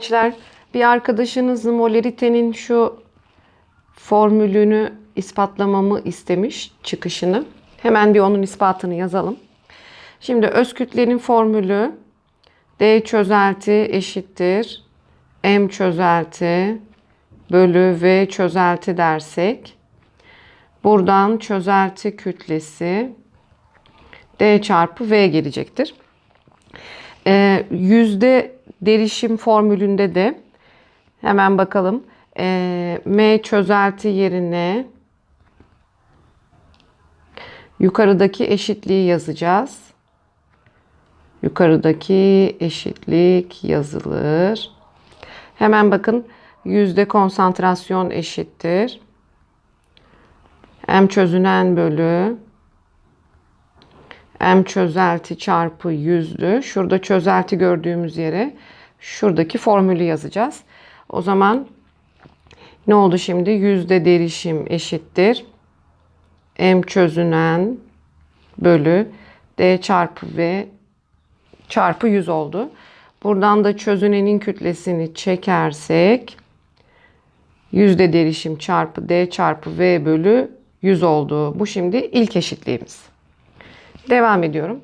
Gençler bir arkadaşınız molaritenin şu formülünü ispatlamamı istemiş çıkışını. Hemen bir onun ispatını yazalım. Şimdi öz kütlenin formülü D çözelti eşittir M çözelti bölü V çözelti dersek buradan çözelti kütlesi D çarpı V gelecektir. Ee, yüzde derişim formülünde de hemen bakalım. Ee, M çözelti yerine yukarıdaki eşitliği yazacağız. Yukarıdaki eşitlik yazılır. Hemen bakın yüzde konsantrasyon eşittir. M çözünen bölü M çözelti çarpı yüzdü. Şurada çözelti gördüğümüz yere şuradaki formülü yazacağız. O zaman ne oldu şimdi? Yüzde derişim eşittir. M çözünen bölü D çarpı V çarpı 100 oldu. Buradan da çözünenin kütlesini çekersek yüzde derişim çarpı D çarpı V bölü 100 oldu. Bu şimdi ilk eşitliğimiz. Devam ediyorum.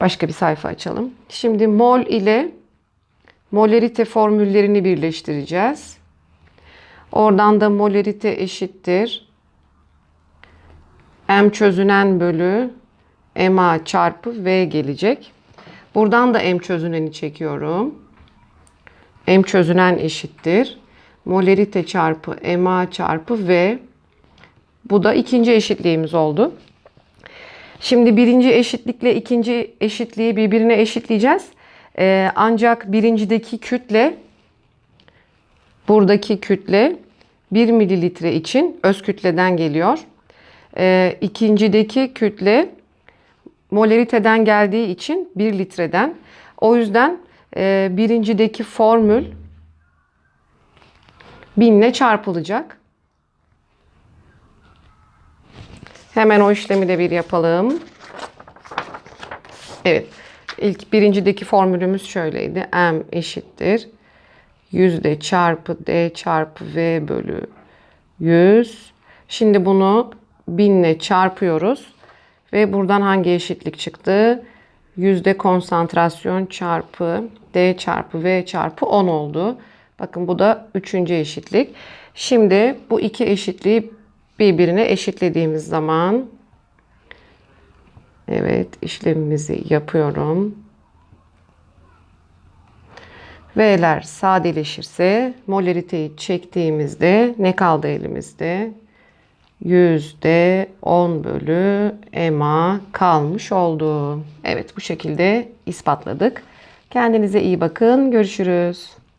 Başka bir sayfa açalım. Şimdi mol ile molarite formüllerini birleştireceğiz. Oradan da molarite eşittir. M çözünen bölü MA çarpı V gelecek. Buradan da M çözüneni çekiyorum. M çözünen eşittir. Molarite çarpı MA çarpı V. Bu da ikinci eşitliğimiz oldu. Şimdi birinci eşitlikle ikinci eşitliği birbirine eşitleyeceğiz. Ee, ancak birincideki kütle buradaki kütle 1 mililitre için öz kütleden geliyor. Ee, ikincideki kütle molariteden geldiği için 1 litreden. O yüzden e, birincideki formül 1000 ile çarpılacak. Hemen o işlemi de bir yapalım. Evet. İlk birincideki formülümüz şöyleydi. M eşittir. Yüzde çarpı D çarpı V bölü 100. Şimdi bunu 1000 ile çarpıyoruz. Ve buradan hangi eşitlik çıktı? Yüzde konsantrasyon çarpı D çarpı V çarpı 10 oldu. Bakın bu da üçüncü eşitlik. Şimdi bu iki eşitliği birbirine eşitlediğimiz zaman evet işlemimizi yapıyorum. V'ler sadeleşirse molariteyi çektiğimizde ne kaldı elimizde? Yüzde 10 bölü EMA kalmış oldu. Evet bu şekilde ispatladık. Kendinize iyi bakın. Görüşürüz.